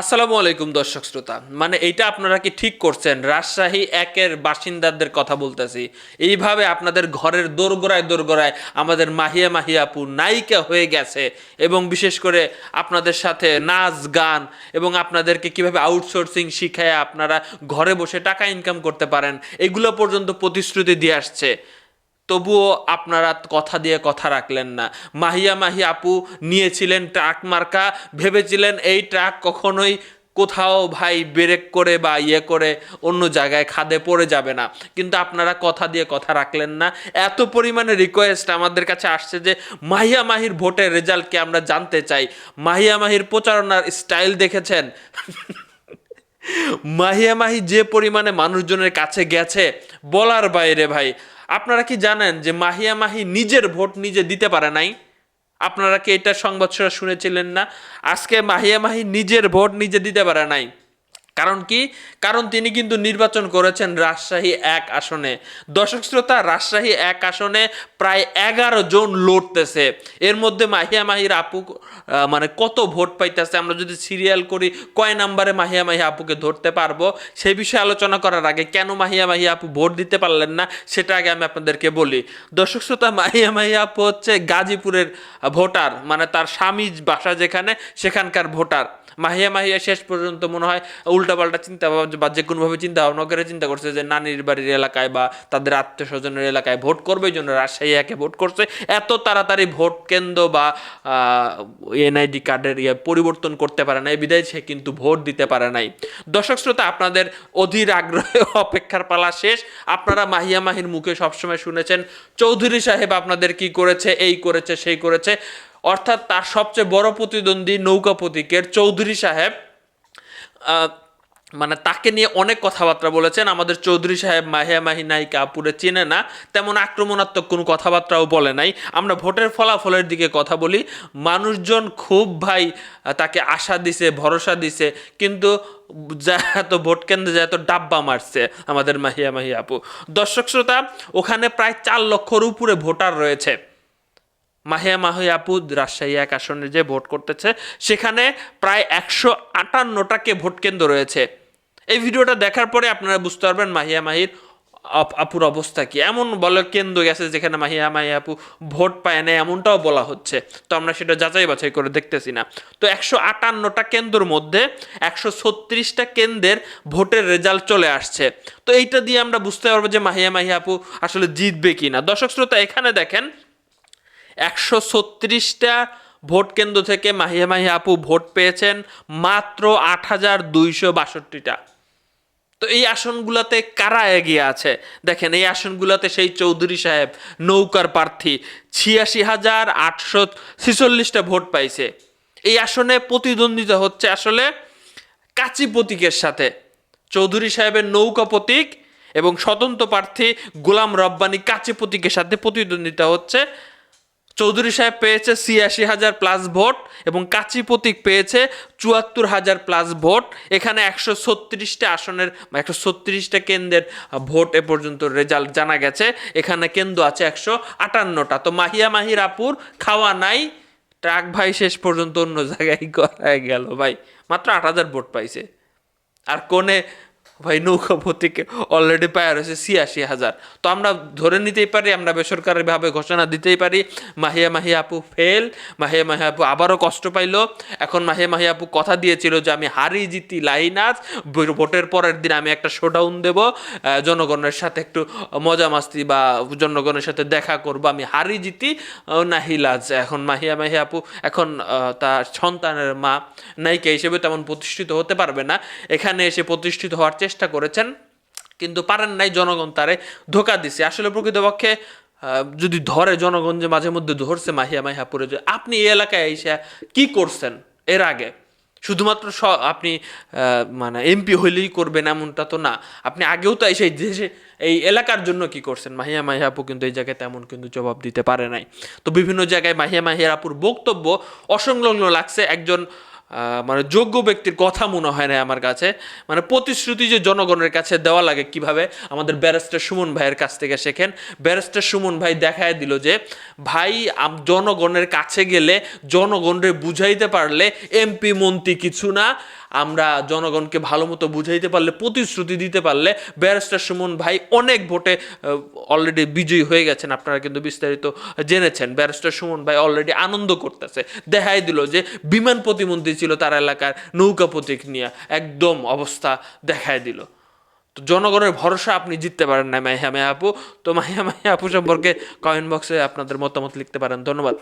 আসসালামু আলাইকুম দর্শক শ্রোতা। মানে এইটা আপনারা কি ঠিক করছেন? রাজশাহী একের বাসিন্দাদের কথা বলতেছি। এইভাবে আপনাদের ঘরের দোরগোড়ায় দোরগোড়ায় আমাদের মাহিয়া মাহিয়া আপু নায়িকা হয়ে গেছে এবং বিশেষ করে আপনাদের সাথে নাচ, গান এবং আপনাদেরকে কীভাবে আউটসোর্সিং শিখায় আপনারা ঘরে বসে টাকা ইনকাম করতে পারেন, এগুলো পর্যন্ত প্রতিশ্রুতি দিয়ে আসছে। তবুও আপনারা কথা দিয়ে কথা রাখলেন না। মাহিয়া মাহি আপু নিয়েছিলেন ট্রাক মার্কা, ভেবেছিলেন এই ট্রাক কখনোই কোথাও ভাই ব্রেক করে বা ইয়ে করে অন্য জায়গায় খাদে পড়ে যাবে না। কিন্তু আপনারা কথা দিয়ে কথা রাখলেন না। এত পরিমাণে রিকোয়েস্ট আমাদের কাছে আসছে যে মাহিয়া মাহির ভোটের রেজাল্টকে আমরা জানতে চাই? মাহিয়া মাহির প্রচারণার স্টাইল দেখেছেন? মাহিয়া মাহি যে পরিমাণে মানুষজনের কাছে গেছে, বলার বাইরে ভাই, আপনারা কি জানেন যে মাহিয়া মাহি নিজের ভোট নিজে দিতে পারে নাই? আপনারা কি এটা সংবাদ শুনেছিলেন না? আজকে মাহিয়া মাহি নিজের ভোট নিজে দিতে পারে নাই। কারণ কি? কারণ তিনি কিন্তু নির্বাচন করেছেন রাজশাহী এক আসনে। দর্শক শ্রোতা, রাজশাহী এক আসনে প্রায় এগারো জন লড়তেছে। এর মধ্যে মাহিয়া মাহির আপু মানে কত ভোট পাইতেছে আমরা যদি সিরিয়াল করি, কয় নাম্বারে মাহিয়া মাহিয়া আপুকে ধরতে পারব? সেই বিষয়ে আলোচনা করার আগে কেন মাহিয়া মাহিয়া আপু ভোট দিতে পারলেন না, সেটা আগে আমি আপনাদেরকে বলি। দর্শক শ্রোতা, মাহিয়া মাহিয়া আপু হচ্ছে গাজীপুরের ভোটার মানে তার স্বামী বাসা যেখানে, সেখানকার ভোটার। মাহিয়া মাহিয়া শেষ পর্যন্ত মনে হয় উল্টাপাল্টা চিন্তা বা যে কোনোভাবে চিন্তা ভাবনা করে চিন্তা করছে যে নানির বাড়ির এলাকায় বা তাদের আত্মীয় স্বজনের এলাকায় ভোট করবে এই জন্য রাজশাহী একে ভোট করছে। এত তাড়াতাড়ি ভোট কেন্দ্র বা এনআইডি কার্ডের ইয়ে পরিবর্তন করতে পারে নাই বিদায় সে কিন্তু ভোট দিতে পারে নাই। দর্শক শ্রোতা, আপনাদের অধীর আগ্রহে অপেক্ষার পালা শেষ। আপনারা মাহিয়া মাহির মুখে সবসময় শুনেছেন, চৌধুরী সাহেব আপনাদের কি করেছে, এই করেছে, সেই করেছে। অর্থাৎ তার সবচেয়ে বড় প্রতিদ্বন্দ্বী নৌকা প্রতীকের চৌধুরী সাহেব মানে তাকে নিয়ে অনেক কথাবার্তা বলেছেন। আমাদের চৌধুরী সাহেব মাহিয়া মাহি নায়িকা আপুরে চেনে না, তেমন আক্রমণাত্মক কোনো কথাবার্তাও বলে নাই। আমরা ভোটের ফলাফলের দিকে কথা বলি। মানুষজন খুব ভাই তাকে আশা দিছে, ভরসা দিছে, কিন্তু যা এত ভোট কেন্দ্রে যা এত ডাব্বা মারছে আমাদের মাহিয়া মাহি আপু। দর্শক শ্রোতা, ওখানে প্রায় চার লক্ষর উপরে ভোটার রয়েছে। মাহিয়া মাহি আপু রাজশাহী এক আসনে যে ভোট করতেছে, সেখানে প্রায় একশো আটান্নটাকে ভোট কেন্দ্র রয়েছে। এই ভিডিওটা দেখার পরে আপনারা বুঝতে পারবেন মাহিয়া মাহির আপ- আপুর অবস্থা কি। এমন বলে কেন্দ্র গেছে যেখানে মাহিয়া মাহিয়া আপু ভোট পায় না এমনটাও বলা হচ্ছে। তো আমরা সেটা যাচাই বাছাই করে দেখতেছি না। তো একশো আটান্নটা কেন্দ্রের মধ্যে একশো ছত্রিশটা কেন্দ্রের ভোটের রেজাল্ট চলে আসছে। তো এইটা দিয়ে আমরা বুঝতে পারব যে মাহিয়া মাহিয়া আপু আসলে জিতবে কি না দর্শক শ্রোতা, এখানে দেখেন একশো ছত্রিশটা ভোট কেন্দ্র থেকে মাহিয়া মাহিয়া আপু ভোট পেয়েছেন মাত্র আট হাজার দুইশো বাষট্টিটা। তো এই আসনগুলোতে কারা এগিয়ে আছে? দেখেন, এই আসনগুলোতে সেই চৌধুরী সাহেব, নৌকার প্রার্থী, ছিয়াশি হাজার আটশো ছিচল্লিশটা ভোট পাইছে। এই আসনে প্রতিদ্বন্দ্বিতা হচ্ছে আসলে কাচি প্রতীকের সাথে। চৌধুরী সাহেবের নৌকা প্রতীক এবং স্বতন্ত্র প্রার্থী গোলাম রব্বানি কাচি প্রতীকের সাথে প্রতিদ্বন্দ্বিতা হচ্ছে চৌধুরী সাহেব পেয়েছে ছিয়াশি হাজার প্লাস ভোট এবং কাচি প্রতীক পেয়েছে চুয়াত্তর হাজার প্লাস ভোট এখানে একশো ছত্রিশটা আসনের, একশো ছত্রিশটা কেন্দ্রের ভোট এ পর্যন্ত রেজাল্ট জানা গেছে। এখানে কেন্দ্র আছে একশো আটান্নটা। তো মাহিয়া মাহির আপুর খাওয়া নাই, ট্রাক ভাই শেষ পর্যন্ত অন্য জায়গায় করায় গেল ভাই। মাত্র আট হাজার ভোট পাইছে। আর কোনে ভাই নৌকা প্রতীকে অলরেডি পায় রয়েছে ছিয়াশি হাজার। তো আমরা ধরে নিতেই পারি আমরা বেসরকারিভাবে ঘোষণা দিতেই পারি মাহিয়া মাহিয়া আপু ফেল মাহিয়া মাহিয়া আপু আবারও কষ্ট পাইলো। এখন মাহিয়া মাহিয়া আপু কথা দিয়েছিল যে আমি হারি জিতি লাই নাচ ভোটের পরের দিন আমি একটা শোডাউন দেব। জনগণের সাথে একটু মজা মাস্তি বা জনগণের সাথে দেখা করব আমি হারি জিতি আহ, নাহি লাজ। এখন মাহিয়া মাহিয়া আপু এখন তার সন্তানের মা নায়িকা হিসেবে তেমন প্রতিষ্ঠিত হতে পারবে না। এখানে এসে প্রতিষ্ঠিত হওয়ার চেষ্টা করেছেন, কিন্তু পারেন নাই, জনগণ তারে ধোকা দিছে। আসলে প্রকৃতপক্ষে যদি ধরে জনগণ যে মাঝে মধ্যে ধরছে, মাহিয়া মাহিয়াপুরে যে আপনি এই এলাকায় এসে কি করছেন এর আগে? শুধুমাত্র আপনি মানে এমপি হইলেই করবেন এমনটা তো না। আপনি আগেও তো সেই দেশে, এই এলাকার জন্য কি করছেন? মাহিয়া মাহিয়া আপু কিন্তু এই জায়গায় তেমন কিন্তু জবাব দিতে পারে নাই। তো বিভিন্ন জায়গায় মাহিয়া মাহিয়া আপুর বক্তব্য অসংলগ্ন লাগছে। একজন মানে যোগ্য ব্যক্তির কথা মনে হয় না আমার কাছে। মানে প্রতিশ্রুতি যে জনগণের কাছে দেওয়া লাগে কীভাবে, আমাদের ব্যারিস্টার সুমন ভাইয়ের কাছ থেকে শেখেন। ব্যারিস্টার সুমন ভাই দেখায় দিল যে, ভাই জনগণের কাছে গেলে জনগণরে বুঝাইতে পারলে এমপি, মন্ত্রী কিছু না। আমরা জনগণকে ভালো মতো বুঝাইতে পারলে, প্রতিশ্রুতি দিতে পারলে ব্যারিস্টার সুমন ভাই অনেক ভোটে অলরেডি বিজয়ী হয়ে গেছেন। আপনারা কিন্তু বিস্তারিত জেনেছেন। ব্যারিস্টার সুমন ভাই অলরেডি আনন্দ করতেছে। দেখাই দিল যে বিমান প্রতিমন্ত্রী ছিল তার এলাকার নৌকা প্রতীক নিয়ে। একদম অবস্থা দেখায় দিল। তো জনগণের ভরসা আপনি জিততে পারেন না মাইহা মাইয়া আপু। তো মাইয়া মাইয়া আপু সম্পর্কে কমেন্ট বক্সে আপনাদের মতামত লিখতে পারেন। ধন্যবাদ।